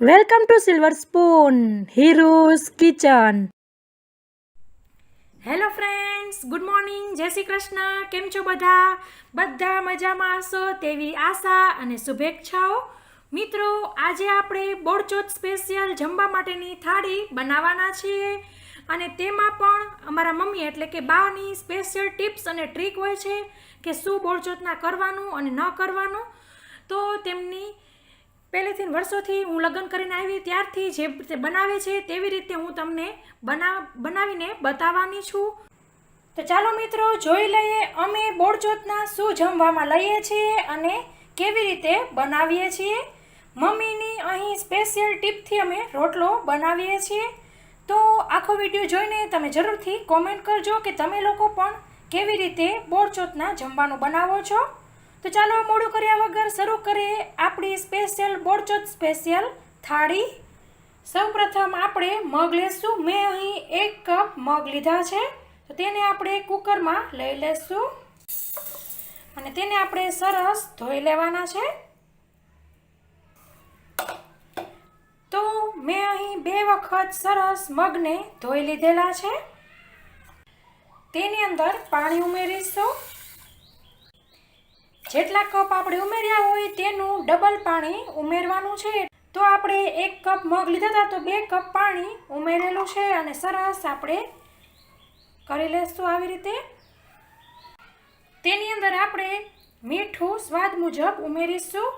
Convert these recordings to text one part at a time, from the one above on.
Welcome to silver spoon heroes kitchen hello friends good morning જય શ્રી કૃષ્ણ કેમ છો બધા? બધા મજામાં હશો તેવી આશા અને શુભેચ્છાઓ. મિત્રો, આજે આપણે બોડચોથ સ્પેશિયલ જમવા માટેની થાળી બનાવવાના છીએ. અને તેમાં પણ અમારા મમ્મી એટલે કે બાની સ્પેશિયલ ટિપ્સ અને ટ્રીક હોય છે કે શું બોડચોથના કરવાનું અને ન કરવાનું. તો તેમની પહેલેથી વર્ષોથી હું લગ્ન કરીને આવી, ત્યારથી જે રીતે બનાવે છે તેવી રીતે હું તમને બનાવ બનાવીને બતાવવાની છું. તો ચાલો મિત્રો, જોઈ લઈએ અમે બોળચોથના શું જમવામાં લઈએ છીએ અને કેવી રીતે બનાવીએ છીએ. મમ્મીની અહીં સ્પેશિયલ ટીપથી અમે રોટલો બનાવીએ છીએ. તો આખો વીડિયો જોઈને તમે જરૂરથી કોમેન્ટ કરજો કે તમે લોકો પણ કેવી રીતે બોળચોથના જમવાનું બનાવો છો. તો ચાલો મોડું કર્યા વગર શરૂ કરીએ આપણી સ્પેશિયલ બોરચોદ સ્પેશિયલ થાળી. સૌપ્રથમ આપણે મગ લેશું. મેં અહીં એક કપ મગ લીધા છે. તો તેને આપણે કુકરમાં લઈ લેશું. અને તેને આપણે સરસ ધોઈ લેવાના છે. તો મેં અહીં બે વખત સરસ મગને ધોઈ લીધેલા છે. તેની અંદર પાણી ઉમેરીશું. જેટલા કપ આપણે ઉમેર્યા હોય તેનું ડબલ પાણી ઉમેરવાનું છે. તો આપણે એક કપ મગ લીધા હતા, તો બે કપ પાણી ઉમેરેલું છે અને સરસ આપણે કરી લેશું આવી રીતે. તેની અંદર આપણે મીઠું સ્વાદ મુજબ ઉમેરીશું.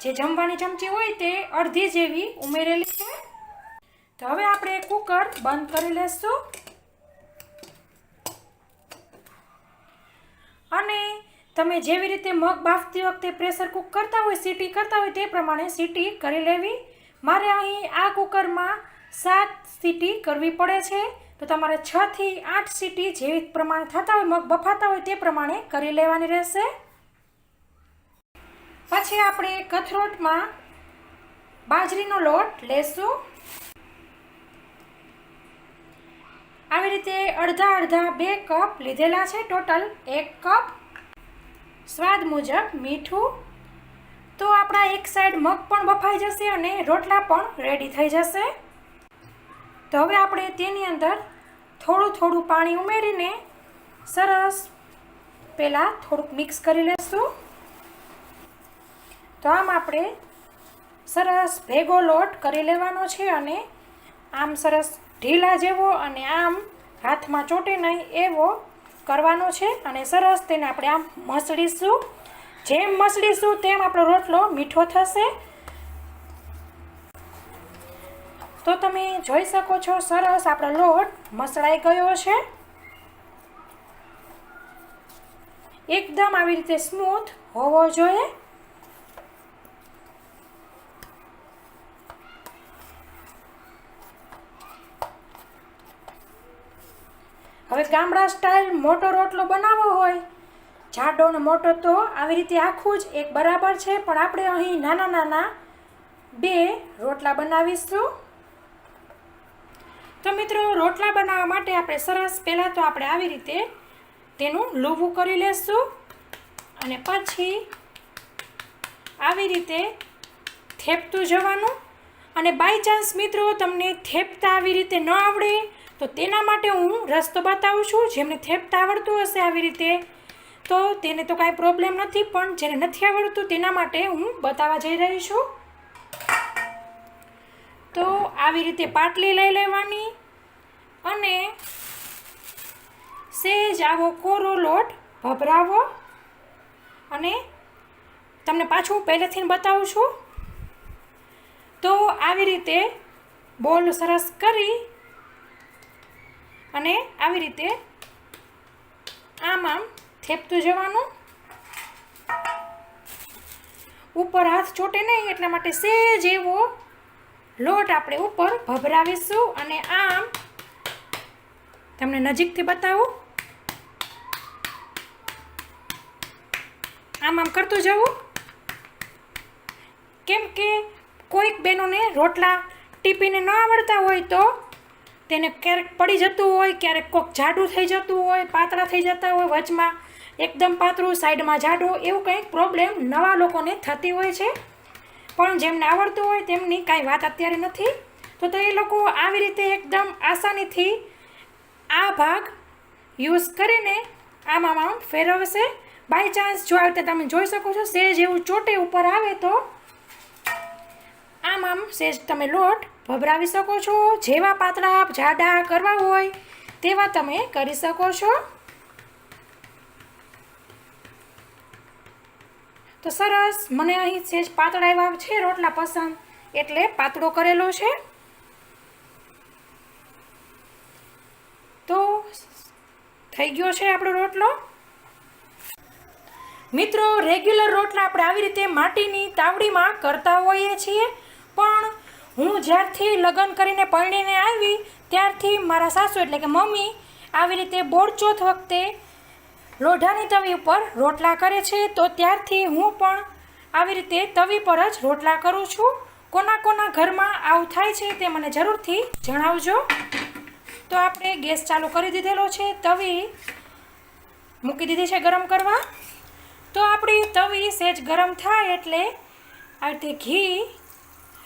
જે જમવાની ચમચી હોય તે અડધી જેવી ઉમેરેલી છે. તો હવે આપણે કુકર બંધ કરી લેશું. અને તમે જેવી રીતે મગ બાફતી વખતે પ્રેશર કુક કરતા હોય, સીટી કરતા હોય, તે પ્રમાણે સીટી કરી લેવી. મારે અહીં આ કુકરમાં સાત સીટી કરવી પડે છે. તો તમારે છથી આઠ સીટી જેવી પ્રમાણે થતા હોય, મગ બફાતા હોય, તે પ્રમાણે કરી લેવાની રહેશે. પછી આપણે કથરોટમાં બાજરીનો લોટ લેશું. આવી રીતે અડધા અડધા બે કપ લીધેલા છે, ટોટલ એક કપ. સ્વાદ મુજબ મીઠું. તો આપણા એક સાઈડ મગ પણ બફાઈ જશે અને રોટલા પણ રેડી થઈ જશે. તો હવે આપણે તેની અંદર થોડું થોડું પાણી ઉમેરીને સરસ પહેલાં થોડુંક મિક્સ કરી લઈશું તો આમ આપણે સરસ ભેગો લોટ કરી લેવાનો છે અને આમ સરસ ઢીલા જેવો અને આમ હાથમાં ચોટે નહીં એવો કરવાનો છે અને સરસ તેને આપણે આમ મસળીશું. જેમ મસળીશું તેમ આપણો રોટલો મીઠો થશે. તો તમે જોઈ શકો છો સરસ આપણો લોટ મસળાઈ ગયો છે. એકદમ આવી રીતે સ્મૂથ હોવો જોઈએ. હવે ગામડા સ્ટાઇલ મોટો રોટલો બનાવવો હોય. જાડો ને મોટો તો આવી રીતે આખું જ એક બરાબર છે, પણ આપણે અહીં નાના નાના બે રોટલા બનાવીશું. તો મિત્રો, રોટલા બનાવવા માટે આપણે સરસ પહેલાં તો આપણે આવી રીતે તેનું લૂવું કરી લેશું અને પછી આવી રીતે થેપતું જવાનું. અને બાય ચાન્સ મિત્રો, તમને થેપતા આવી રીતે ન આવડે તો તેના માટે હું રસ્તો બતાવું છું, જેમને થેપતા આવડતું હશે આવી રીતે. તો તેને તો કાંઈ પ્રોબ્લેમ નથી, પણ જેને નથી આવડતું તેના માટે હું બતાવવા જઈ રહી છું. તો આવી રીતે પાટલી લઈ લેવાની અને સેજ આવો કોરો લોટ ભભરાવો અને તમને પાછું પહેલેથી બતાવું છું. તો આવી રીતે બોલ સરસ કરી અને આવી રીતે આમ આમ થેપતું જવાનું. ઉપર હાથ ચોટે નહીં, એટલા માટે સેજ એવો લોટ આપણે ઉપર ભભરાવીશું અને આમ તમને નજીકથી બતાવું. આમ આમ કરતું જવું. કેમ કે કોઈક બહેનોને રોટલા ટીપીને ન આવડતા હોય તો તેને ક્યારેક પડી જતું હોય, ક્યારેક કોક જાડું થઈ જતું હોય, પાતળા થઈ જતા હોય વચમાં, એકદમ પાતળું, સાઈડમાં જાડું, એવું કંઈક પ્રોબ્લેમ નવા લોકોને થતી હોય છે. પણ જેમને આવડતું હોય તેમની કાંઈ વાત અત્યારે નથી. તો તો એ લોકો આવી રીતે એકદમ આસાનીથી આ ભાગ યુઝ કરીને આમાં આમ ફેરવશે. બાય ચાન્સ જો આવી રીતે તમે જોઈ શકો છો, સેજ એવું ચોટે ઉપર આવે તો આમ આમ સેજ તમે લોટ ભભરાવી શકો છો. જેવા પાતળા જાડા કરવા હોય, તેવા તમે કરી શકો છો. તો સરસ, મને અહીં સેજ પાતળા એવા છે, રોટલા પસંદ. એટલે પાતળો કરેલો છે. તો થઈ ગયો છે આપણો રોટલો. મિત્રો, રેગ્યુલર રોટલા આપણે આવી રીતે માટીની તાવડીમાં કરતા હોઈએ છીએ. પણ હું જ્યારથી લગ્ન કરીને પરણીને આવી, ત્યારથી મારા સાસુ એટલે કે મમ્મી આવી રીતે બોરચોથ વખતે લોઢાની તવી ઉપર રોટલા કરે છે, તો ત્યારથી હું પણ આવી રીતે તવી પર જ રોટલા કરું છું. કોના કોના ઘરમાં આવું થાય છે તે મને જરૂરથી જણાવજો. તો આપણે ગેસ ચાલુ કરી દીધેલો છે, તવી મૂકી દીધી છે ગરમ કરવા. તો આપણી તવી સેજ ગરમ થાય એટલે આ રીતે ઘી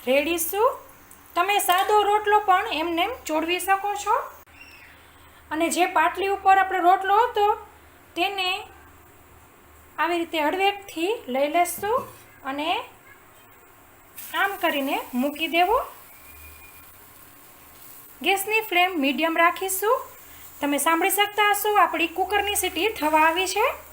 રેડીશું તમે સાદો રોટલો પણ એમને એમ ચોડવી શકો છો. અને જે પાટલી ઉપર આપણે રોટલો હતો, તેને આવી રીતે હળવેકથી લઈ લેશું અને આમ કરીને મૂકી દેવો. ગેસની ફ્લેમ મીડિયમ રાખીશું. તમે સાંભળી શકતા હશો, આપણી કુકરની સીટી થવા આવી છે.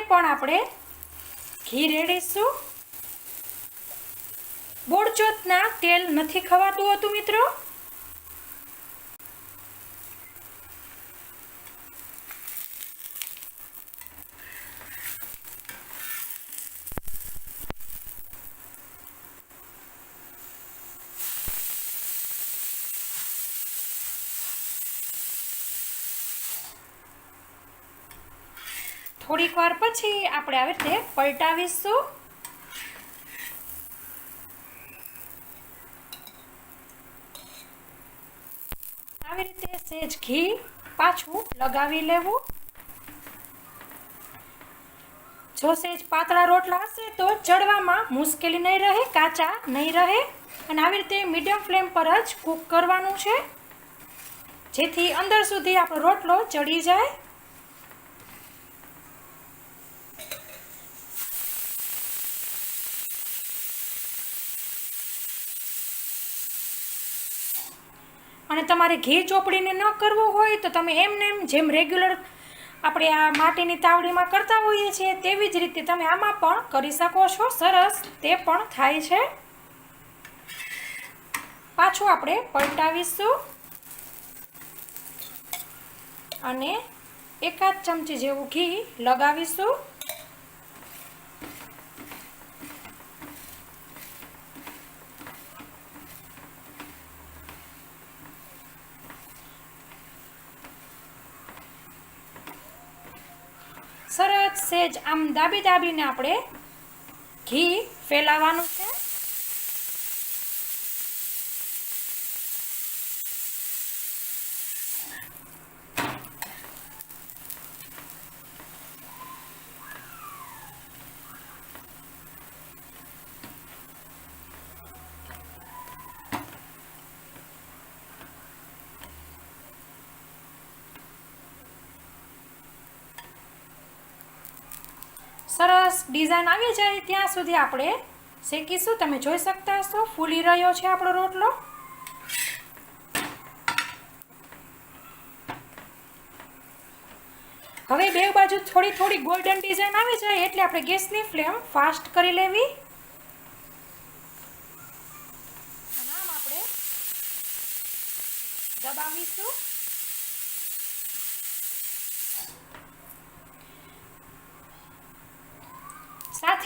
પણ આપણે ઘી રેડીશું. બોળચોથના તેલ નથી ખવાતું હતું મિત્રો. થોડીક વાર પછી આપણે આવી રીતે પલટાવીશું. આવી રીતે સેજ ઘી પાછું લગાવી લેવું. જો સેજ પાતળા રોટલા હશે તો ચડવામાં મુશ્કેલી નહીં રહે, કાચા નહીં રહે અને આવી રીતે મીડિયમ ફ્લેમ પર જ કૂક કરવાનું છે. જેથી અંદર સુધી આપણો રોટલો ચડી જાય. અને તમારે ઘી ચોપડીને ન કરવું હોય તો તમે એમને એમ જેમ રેગ્યુલર આપણે આ માટીની તાવડીમાં કરતા હોઈએ છીએ તેવી જ રીતે તમે આમાં પણ કરી શકો છો. સરસ. તે પણ થાય છે. પાછું આપણે પલટાવીશું. અને એકાદ ચમચી જેવું ઘી લગાવીશું. સેજ આમ દાબી દાબીને આપણે ઘી ફેલાવવાનું છે. સરસ ડિઝાઇન આવી જાય ત્યાં સુધી આપણે શેકીશું. તમે જોઈ શકતા હશો, ફૂલી રહ્યો છે આપણો રોટલો. હવે બે બાજુ થોડી થોડી ગોલ્ડન ડિઝાઇન આવી જાય એટલે આપણે ગેસની ફ્લેમ ફાસ્ટ કરી લેવી. દબાવીશું.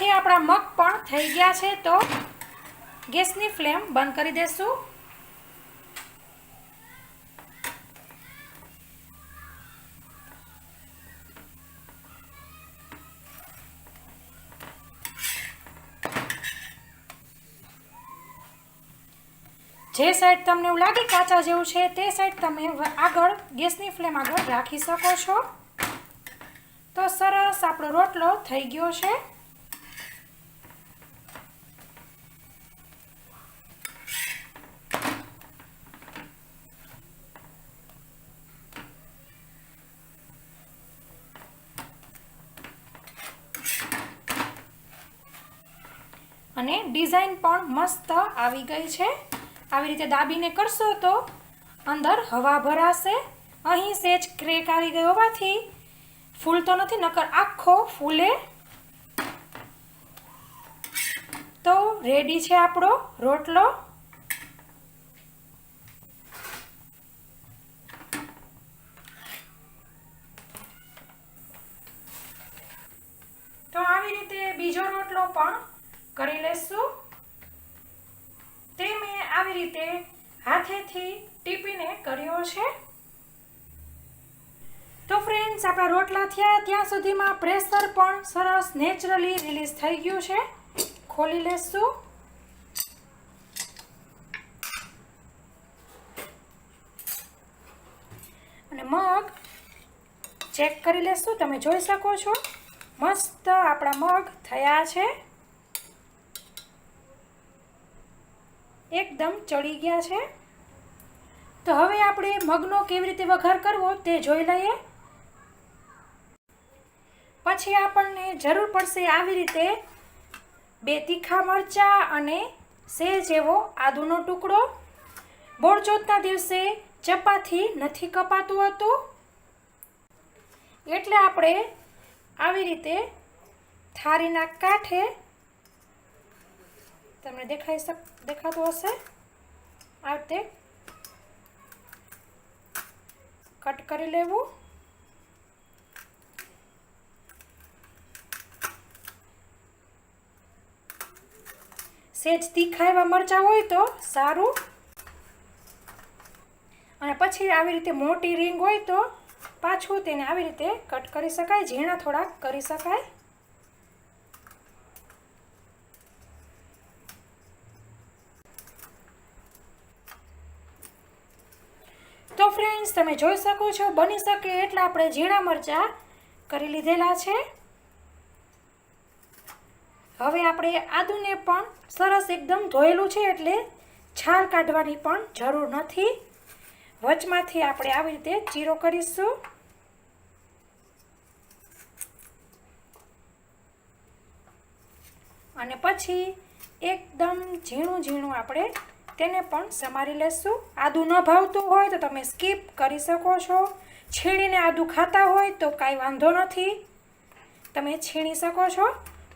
સાથે આપણા મગ પણ થઈ ગયા છે, તો ગેસની ફ્લેમ બંધ કરી દેશું. જે સાઈડ તમને એવું લાગે કાચા જેવું છે, તે સાઈડ તમે આગળ, ગેસની ફ્લેમ આગળ રાખી શકો છો. તો સરસ આપણો રોટલો થઈ ગયો છે અને ડિઝાઇન પણ મસ્ત આવી ગઈ છે. આવી રીતે દાબીને કરશો તો અંદર હવા ભરાશે. અહીં સેજ ક્રેક આવી ગયો હોવાથી ફૂલતો નથી, નકર આખો ફૂલે. તો રેડી છે આપણો રોટલો. તો આવી રીતે બીજો રોટલો પણ કરી લેશું. તે મેં આવી રીતે હાથેથી ટીપીને કર્યો છે. તો ફ્રેન્ડ્સ આપણા રોટલા થયા. ત્યાં સુધીમાં પ્રેશર પણ સરસ નેચરલી રિલીઝ થઈ ગયું છે. ખોલી લેશું. અને મગ ચેક કરી લેશું. તમે જોઈ શકો છો. મસ્ત આપણા મગ થયા છે. એકદમ ચડી ગયા છે. તો હવે આપણે મગનો કેવી રીતે વઘાર કરવો તે જોઈ લઈએ. પછી આપણને જરૂર પડશે આવી રીતે બે તીખા મરચાં અને સેજ એવો આદુનો ટુકડો. બોળચોથના દિવસે ચપાથી નથી કપાતું હતું. એટલે આપણે આવી રીતે થાળીના કાંઠે તમને દેખાઈ શક દેખાતું હશે? આ રીતે કટ કરી લેવું. સેજ તીખા એવા મરચાં હોય તો સારું. અને પછી આવી રીતે મોટી રીંગ હોય તો પાછું તેને આવી રીતે કટ કરી શકાય, ઝીણા થોડાક કરી શકાય તો ફ્રેન્ડ્સ, તમે જોઈ શકો છો, બની શકે એટલા આપણે ઝીણા મરચાં કરી લીધેલા છે. હવે આપણે આદુને પણ સરસ એકદમ ધોયેલું છે એટલે છાલ કાઢવાની પણ જરૂર નથી. વચમાંથી આપણે આવી રીતે ચીરો કરીશું. અને પછી એકદમ ઝીણું ઝીણું આપણે તેને પણ સમારી લેશું. આદું ન ભાવતું હોય તો તમે સ્કીપ કરી શકો છો. છીણીને આદું ખાતા હોય તો કાંઈ વાંધો નથી. તમે છીણી શકો છો.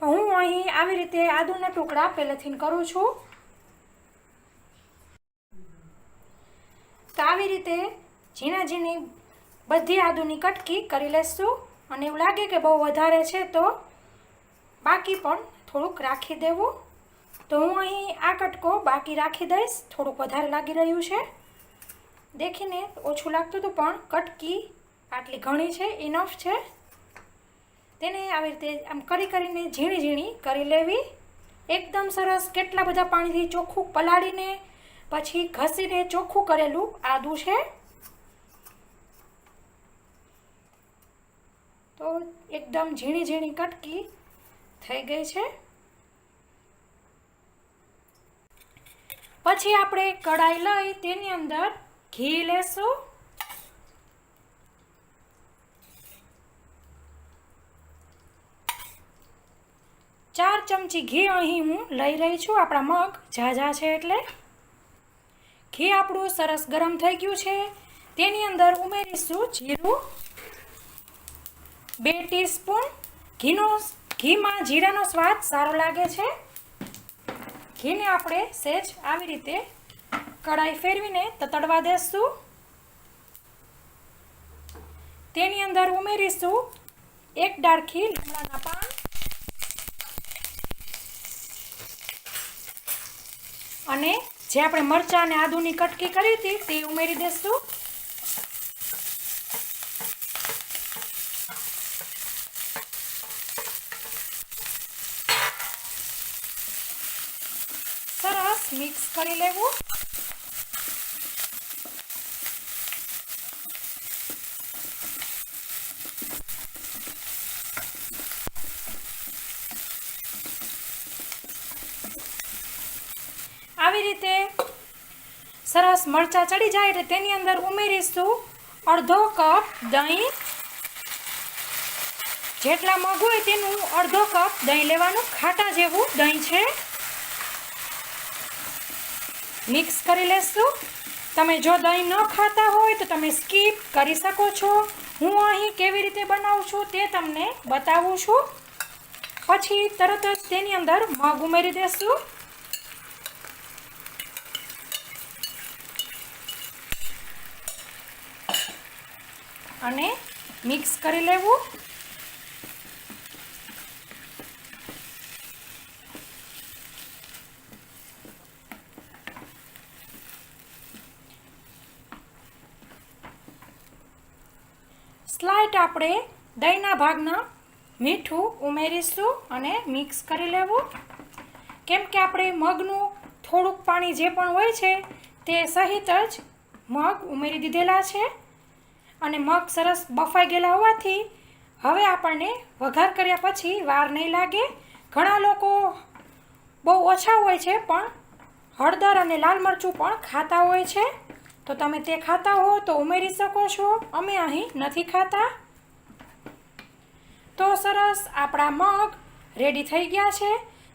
હું અહીં આવી રીતે આદુના ટુકડા પહેલેથી કરું છું. તો આવી રીતે ઝીણા ઝીણી બધી આદુની કટકી કરી લેશું. અને એવું લાગે કે બહુ વધારે છે તો બાકી પણ થોડુંક રાખી દેવું. તો હું અહીં આ કટકો બાકી રાખી દઈશ. થોડુંક વધારે લાગી રહ્યું છે. દેખીને ઓછું લાગતું હતું, પણ કટકી આટલી ઘણી છે ઇનફ છે. તેને આવી રીતે આમ કરી કરીને ઝીણી ઝીણી કરી લેવી. એકદમ સરસ કેટલા બધા પાણીથી ચોખ્ખું પલાળીને પછી ઘસીને ચોખ્ખું કરેલું આદુ છે. તો એકદમ ઝીણી ઝીણી કટકી થઈ ગઈ છે. પછી આપણે કઢાઈ લઈ, તેની અંદર ઘી લેશું. ચાર ચમચી ઘી અહીં હું લઈ રહી છું, આપણા મગ ઝાઝા છે એટલે. ઘી આપણું સરસ ગરમ થઈ ગયું છે. તેની અંદર ઉમેરીશું જીરું. બે ટીસ્પૂન. ઘીનો, ઘીમાં જીરાનો સ્વાદ સારો લાગે છે. ઘીને આપણે સેજ આવી રીતે કઢાઈ ફેરવીને તતડવા દેશું. તેની અંદર ઉમેરીશું એક ડાળખી લીમડાના પાન, અને જે આપણે મરચાં અને આદુની કટકી કરી હતી તે ઉમેરી દેશું. કરી લેવું. આવી રીતે સરસ મરચાં ચડી જાય એટલે તેની અંદર ઉમેરીશું અડધો કપ દહીં. જેટલા મગ હોય તેનું અડધો કપ દહીં લેવાનું ખાટા જેવું દહીં છે. મિક્સ કરી લેશું. તમે જો દહીં ન ખાતા હોય તો તમે સ્કીપ કરી શકો છો. હું અહીં કેવી રીતે બનાવું છું તે તમને બતાવું છું. પછી તરત જ તેની અંદર મગ ઉમેરી દેશું. અને મિક્સ કરી લેવું. આપણે દહીંના ભાગના મીઠું ઉમેરીશું અને મિક્સ કરી લેવું. કેમ કે આપણે મગનું થોડુંક પાણી જે પણ હોય છે, તે સહિત જ મગ ઉમેરી દીધેલા છે. અને મગ સરસ બફાઈ ગયેલા હોવાથી હવે આપણને વઘાર કર્યા પછી વાર નહીં લાગે. ઘણા લોકો બહુ ઓછા હોય છે, પણ હળદર અને લાલ મરચું પણ ખાતા હોય છે. તો તમે તે ખાતા હો તો ઉમેરી શકો છો. અમે અહીં નથી ખાતા. તો સરસ, આપણા મગ રેડી થઈ ગયા છે.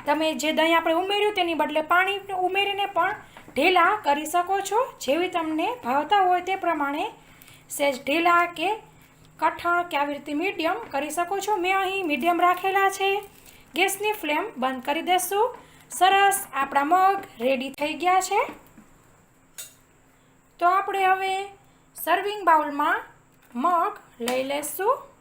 તમે જે દહીં આપણે ઉમેર્યું તેની બદલે પાણી ઉમેરીને પણ ઢીલા કરી શકો છો. જેવી તમને ભાવતા હોય તે પ્રમાણે સેજ ઢીલા કે કઠણ કે આવી રીતે મીડિયમ કરી શકો છો. મેં અહીં મીડિયમ રાખેલા છે. ગેસની ફ્લેમ બંધ કરી દેશું. સરસ, આપણા મગ રેડી થઈ ગયા છે. તો આપણે હવે સર્વિંગ બાઉલમાં મગ લઈ લેશું.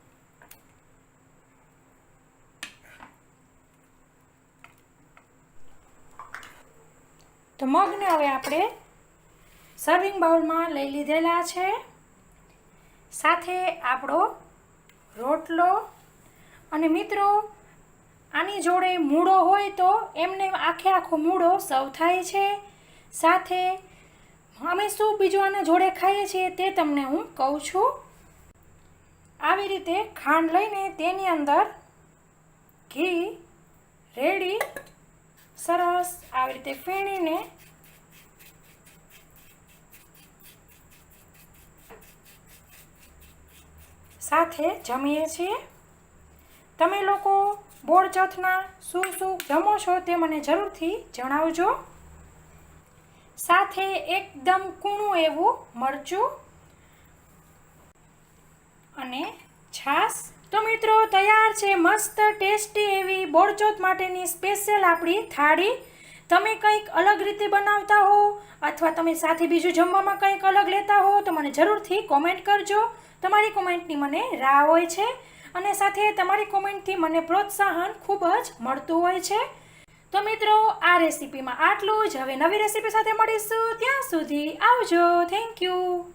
તો મગને હવે આપણે સર્વિંગ બાઉલમાં લઈ લીધેલા છે. સાથે આપણો રોટલો. અને મિત્રો, આની જોડે મૂળો હોય તો એમને આખે આખો મૂળો સર્વ થાય છે. સાથે અમે શું બીજું આના જોડે ખાઈએ છીએ તે તમને હું કહું છું. આવી રીતે ખાંડ લઈને તેની અંદર ઘી રેડી સરસ આવી રીતે ફેણીને સાથે જમીએ છીએ. તમે લોકો બોર ચોથના શું શું જમો છો તે મને જરૂરથી જણાવજો. સાથે એકદમ કૂણું એવું મરચું અને છાશ તો મિત્રો, તૈયાર છે મસ્ત, ટેસ્ટી એવી બોળચોથ માટેની સ્પેશિયલ આપણી થાળી. તમે કંઈક અલગ રીતે બનાવતા હો અથવા તમે સાથે બીજું જમવામાં કંઈક અલગ લેતા હો, તો મને જરૂરથી કોમેન્ટ કરજો. તમારી કોમેન્ટની મને રાહ હોય છે અને સાથે તમારી કોમેન્ટથી મને પ્રોત્સાહન ખૂબ જ મળતું હોય છે. તો મિત્રો, આ રેસીપીમાં આટલું જ. હવે નવી રેસીપી સાથે મળીશું. ત્યાં સુધી આવજો. Thank you